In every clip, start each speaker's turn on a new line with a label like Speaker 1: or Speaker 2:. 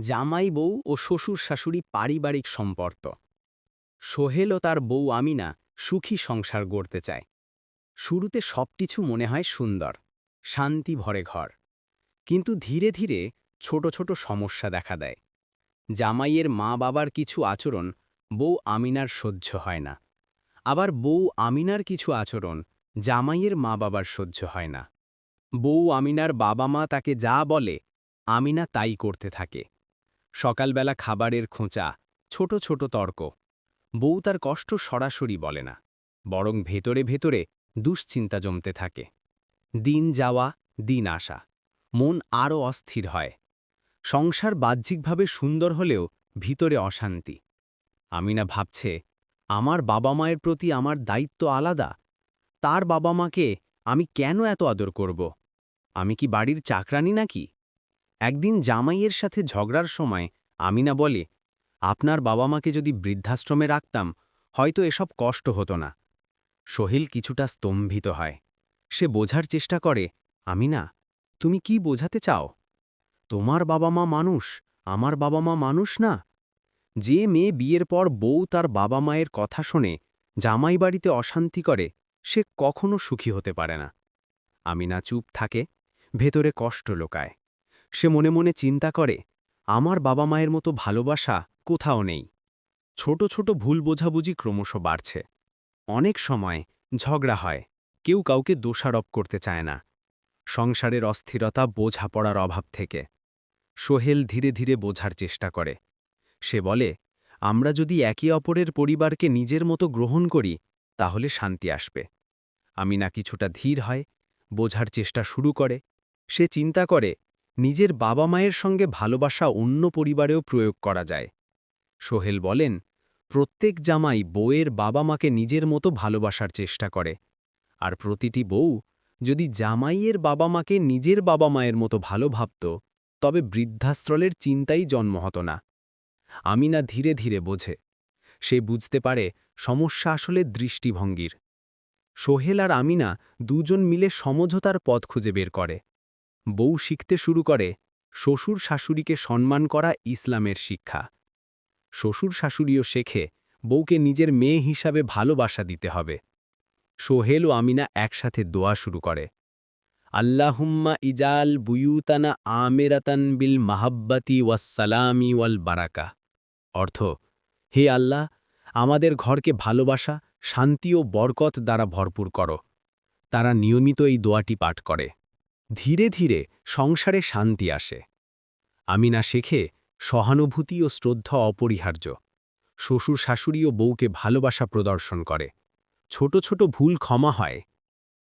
Speaker 1: জামাই বউ ও শ্বশুর শাশুড়ি পারিবারিক সম্পর্ক। সোহেল ও তার বউ আমিনা সুখী সংসার গড়তে চায়। শুরুতে সবকিছু মনে হয় সুন্দর, শান্তি ভরে ঘর। কিন্তু ধীরে ধীরে ছোট ছোট সমস্যা দেখা দেয়। জামাইয়ের মা বাবার কিছু আচরণ বউ আমিনার সহ্য হয় না। আবার বউ আমিনার কিছু আচরণ জামাইয়ের মা বাবার সহ্য হয় না। বউ আমিনার বাবা মা তাকে যা বলে, আমিনা তাই করতে থাকে। সকালবেলা খাবারের খোঁচা, ছোট ছোট তর্ক। বউ তার কষ্ট সরাসরি বলে না, বরং ভেতরে ভেতরে দুশ্চিন্তা জমতে থাকে। দিন যাওয়া, দিন আসা, মন আরও অস্থির হয়। সংসার বাহ্যিকভাবে সুন্দর হলেও ভিতরে অশান্তি। আমিনা ভাবছে, আমার বাবা মায়ের প্রতি আমার দায়িত্ব আলাদা, তার বাবা মাকে আমি কেন এত আদর করব? আমি কি বাড়ির চাকরানি নাকি? একদিন জামাইয়ের সাথে ঝগড়ার সময় আমিনা বলে, আপনার বাবা মাকে যদি বৃদ্ধাশ্রমে রাখতাম, হয়তো এসব কষ্ট হতো না। সোহেল কিছুটা স্তম্ভিত হয়। সে বোঝার চেষ্টা করে, আমিনা, তুমি কি বোঝাতে চাও? তোমার বাবা মা মানুষ, আমার বাবা মা মানুষ না। যে মেয়ে বিয়ের পর বউ তার বাবা মায়ের কথা শোনে, জামাই বাড়িতে অশান্তি করে, সে কখনো সুখী হতে পারে না। আমিনা চুপ থাকে, ভেতরে কষ্ট লোকায়। সে মনে মনে চিন্তা করে, আমার বাবা মায়ের মতো ভালোবাসা কোথাও নেই। ছোট ছোট ভুল বোঝাবুঝি ক্রমশ বাড়ছে। অনেক সময় ঝগড়া হয়, কেউ কাউকে দোষারোপ করতে চায় না। সংসারের অস্থিরতা বোঝা পড়ার অভাব থেকে। সোহেল ধীরে ধীরে বোঝার চেষ্টা করে। সে বলে, আমরা যদি একে অপরের পরিবারকে নিজের মতো গ্রহণ করি, তাহলে শান্তি আসবে। আমি না কিছুটা ধীর হয়। বোঝার চেষ্টা শুরু করে। সে চিন্তা করে নিজের বাবা মায়ের সঙ্গে ভালোবাসা অন্য পরিবারেও প্রয়োগ করা যায়। সোহেল বলেন, প্রত্যেক জামাই বউয়ের বাবা মাকে নিজের মতো ভালোবাসার চেষ্টা করে। আর প্রতিটি বউ যদি জামাইয়ের বাবা মাকে নিজের বাবা মায়ের মতো ভালো ভাবত, তবে বৃদ্ধাস্ত্রলের চিন্তাই জন্ম হতো না। আমিনা ধীরে ধীরে বোঝে, সে বুঝতে পারে সমস্যা আসলে দৃষ্টিভঙ্গির। সোহেল আর আমিনা দুজন মিলে সমঝোতার পথ খুঁজে বের করে। বউ শিখতে শুরু করে শ্বশুর শাশুড়িকে সম্মান করা ইসলামের শিক্ষা। শ্বশুর শাশুড়িও শেখে বউকে নিজের মেয়ে হিসাবে ভালোবাসা দিতে হবে। সোহেল ও আমিনা একসাথে দোয়া শুরু করে। আল্লাহুম্মা ইজাল বুয়ুতানা আমেরাতান বিল মাহাব্বাতি ওয়াসালামি ওয়াল বারাকা। অর্থ, হে আল্লাহ, আমাদের ঘরকে ভালোবাসা, শান্তি ও বরকত দ্বারা ভরপুর করো। তারা নিয়মিত এই দোয়াটি পাঠ করে। ধীরে ধীরে সংসারে শান্তি আসে। আমিনা শেখে সহানুভূতি ও শ্রদ্ধা অপরিহার্য। শ্বশুর শাশুড়ি ও বউকে ভালোবাসা প্রদর্শন করে। ছোট ছোট ভুল ক্ষমা হয়।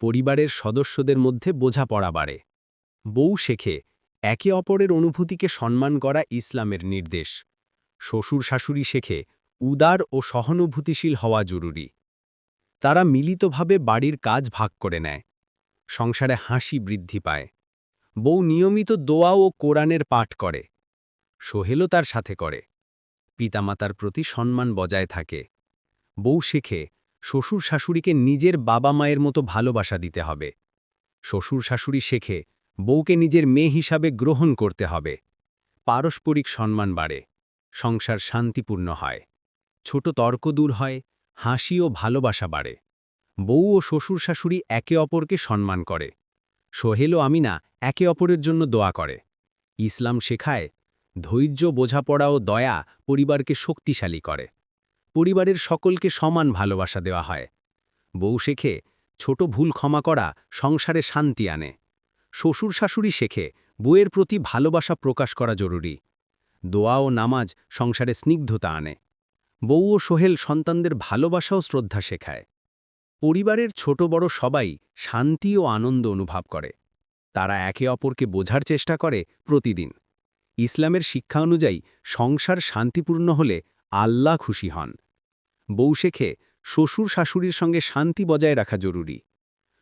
Speaker 1: পরিবারের সদস্যদের মধ্যে বোঝাপড়া বাড়ে। বউ শেখে একে অপরের অনুভূতিকে সম্মান করা ইসলামের নির্দেশ। শ্বশুর শাশুড়ি শেখে উদার ও সহানুভূতিশীল হওয়া জরুরি। তারা মিলিতভাবে বাড়ির কাজ ভাগ করে নেয়। সংসারে হাসি বৃদ্ধি পায়। বউ নিয়মিত দোয়া ও কোরআনের পাঠ করে। সোহেলও তার সাথে করে। পিতামাতার প্রতি সম্মান বজায় থাকে। বউ শেখে, শ্বশুর শাশুড়িকে নিজের বাবা মায়ের মতো ভালোবাসা দিতে হবে। শ্বশুর শাশুড়ি শেখে, বউকে নিজের মেয়ে হিসাবে গ্রহণ করতে হবে। পারস্পরিক সম্মান বাড়ে। সংসার শান্তিপূর্ণ হয়। ছোট তর্ক দূর হয়, হাসি ও ভালোবাসা বাড়ে। বউ ও শ্বশুর শাশুড়ি একে অপরকে সম্মান করে। সোহেল ও আমিনা একে অপরের জন্য দোয়া করে। ইসলাম শেখায়, ধৈর্য, বোঝাপড়া ও দয়া পরিবারকে শক্তিশালী করে। পরিবারের সকলকে সমান ভালোবাসা দেওয়া হয়। বউ শেখে, ছোট ভুল ক্ষমা করা সংসারে শান্তি আনে। শ্বশুর শাশুড়ি শেখে, বউয়ের প্রতি ভালোবাসা প্রকাশ করা জরুরি। দোয়া ও নামাজ সংসারে স্নিগ্ধতা আনে। বউ ও সোহেল সন্তানদের ভালোবাসা ও শ্রদ্ধা শেখায়। পরিবারের ছোট বড় সবাই শান্তি ও আনন্দ অনুভব করে। তারা একে অপরকে বোঝার চেষ্টা করে প্রতিদিন। ইসলামের শিক্ষা অনুযায়ী সংসার শান্তিপূর্ণ হলে আল্লাহ খুশি হন। বউ শেখে শ্বশুর শাশুড়ির সঙ্গে শান্তি বজায় রাখা জরুরি।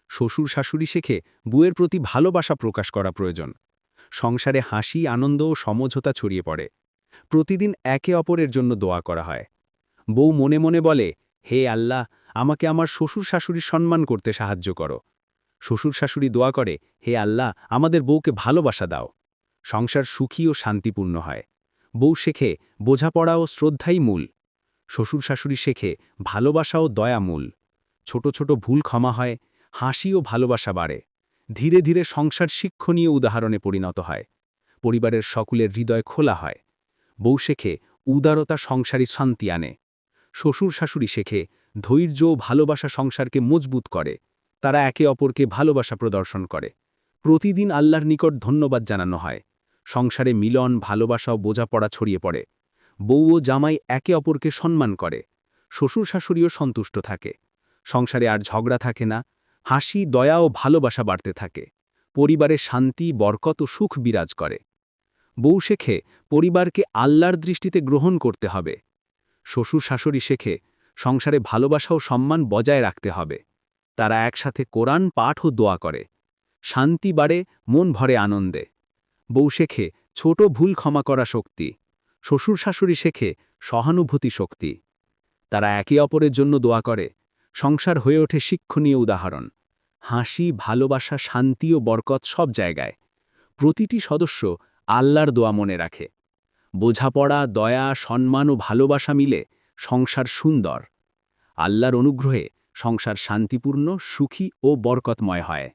Speaker 1: শ্বশুর শাশুড়ি শেখে বুয়ের প্রতি ভালোবাসা প্রকাশ করা প্রয়োজন। সংসারে হাসি, আনন্দ ও সমঝোতা ছড়িয়ে পড়ে। প্রতিদিন একে অপরের জন্য দোয়া করা হয়। বউ মনে মনে বলে, হে আল্লাহ আমাকে আমার শ্বশুর শাশুড়ির সম্মান করতে সাহায্য করো। শ্বশুর শাশুড়ি দোয়া করে, হে আল্লাহ, আমাদের বউকে ভালোবাসা দাও। সংসার সুখী ও শান্তিপূর্ণ হয়। বউ শেখে, বোঝাপড়া ও শ্রদ্ধাই মূল। শ্বশুর শাশুড়ি শেখে, ভালোবাসা ও দয়া মূল। ছোট ছোট ভুল ক্ষমা হয়, হাসি ও ভালোবাসা বাড়ে। ধীরে ধীরে সংসার শিক্ষণীয় উদাহরণে পরিণত হয়। পরিবারের সকলের হৃদয় খোলা হয়। বউ শেখে, উদারতা সংসারী শান্তি আনে। শ্বশুর শাশুড়ি শেখে ধৈর্য ও ভালোবাসা সংসারকে মজবুত করে। তারা একে অপরকে ভালোবাসা প্রদর্শন করে। প্রতিদিন আল্লাহর নিকট ধন্যবাদ জানানো হয়। সংসারে মিলন, ভালোবাসা ও বোঝাপড়া ছড়িয়ে পড়ে। বউ ও জামাই একে অপরকে সম্মান করে। শ্বশুর শাশুড়িও সন্তুষ্ট থাকে। সংসারে আর ঝগড়া থাকে না। হাসি, দয়া ও ভালোবাসা বাড়তে থাকে। পরিবারে শান্তি, বরকত ও সুখ বিরাজ করে। বউ শেখে, পরিবারকে আল্লাহর দৃষ্টিতে গ্রহণ করতে হবে। শ্বশুর শাশুড়ি শেখে সংসারে ভালোবাসা ও সম্মান বজায় রাখতে হবে। তারা একসাথে কোরআন, পাঠ ও দোয়া করে। শান্তি বাড়ে, মন ভরে আনন্দে। বউ শেখে, ছোট ভুল ক্ষমা করা শক্তি। শ্বশুর শাশুড়ি শেখে, সহানুভূতি শক্তি। তারা একে অপরের জন্য দোয়া করে। সংসার হয়ে ওঠে শিক্ষণীয় উদাহরণ। হাসি, ভালোবাসা, শান্তি ও বরকত সব জায়গায়। প্রতিটি সদস্য আল্লাহর দোয়া মনে রাখে। বোঝাপড়া, দয়া, সম্মান ও ভালোবাসা মিলে সংসার সুন্দর। আল্লাহর অনুগ্রহে সংসার শান্তিপূর্ণ সুখী ও বরকতময় হয়।